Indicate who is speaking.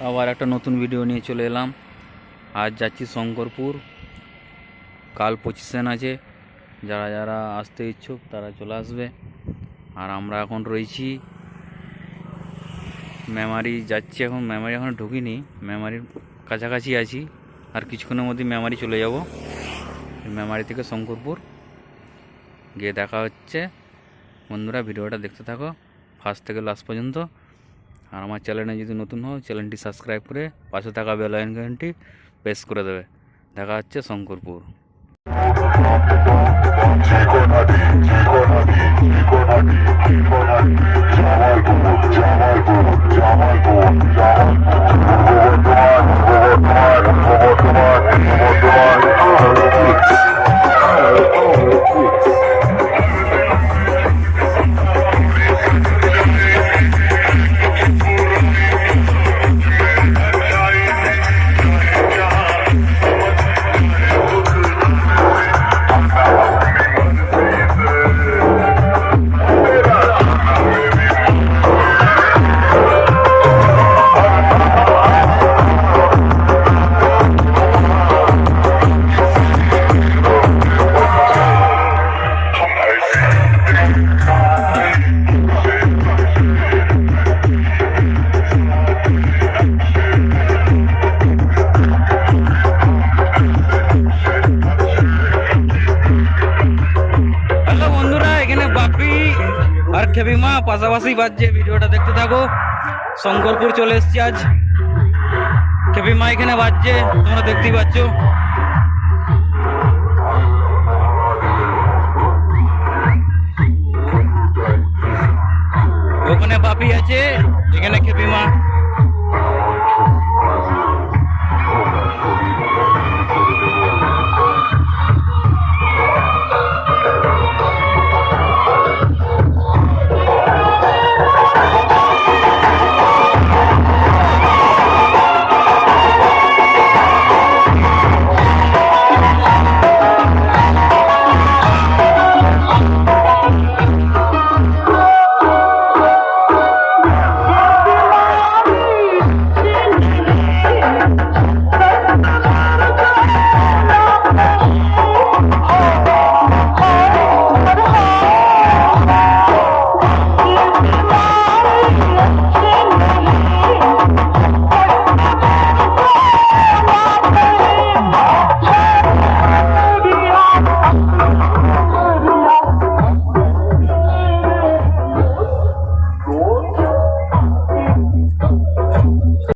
Speaker 1: আবার একটা নতুন ভিডিও নিয়ে চলে এলাম। আজ যাচ্ছি শঙ্করপুর। কাল পঁচিশন আছে। যারা যারা আসতে ইচ্ছুক, তারা চলে আসবে। আর আমরা এখন রয়েছি। মেমারি যাচ্ছি এখন। মেমারি এখন ঢুকিনি। মেমারির কাছাকাছি আছি। আর কিছুক্ষণের মধ্যে মেমারি চলে যাব। মেমারি থেকে শঙ্করপুর। গিয়ে দেখা হচ্ছে। বন্ধুরা ভিডিওটা দেখতে থাকো। ফার্স্ট থেকে লাস্ট পর্যন্ত। আর আমার চ্যানেলে যদি নতুন হও চ্যানেলটি সাবস্ক্রাইব করে পাশে থাকা বেল আইকনটি প্রেস করে দেবে দেখা হচ্ছে শঙ্করপুর
Speaker 2: চিকনাটি চিকনাটি চিকনাটি চিকনাটি জামালপুর
Speaker 1: আর খেবিমা পাশাপাশি বাজছে ভিডিওটা, দেখতে থাকো। শঙ্করপুর চলে এসছি আজ। খেপি মা, এখানে বাজছে, তোমরা দেখতেই পাচ্ছ। ওখানে বাপি আছে।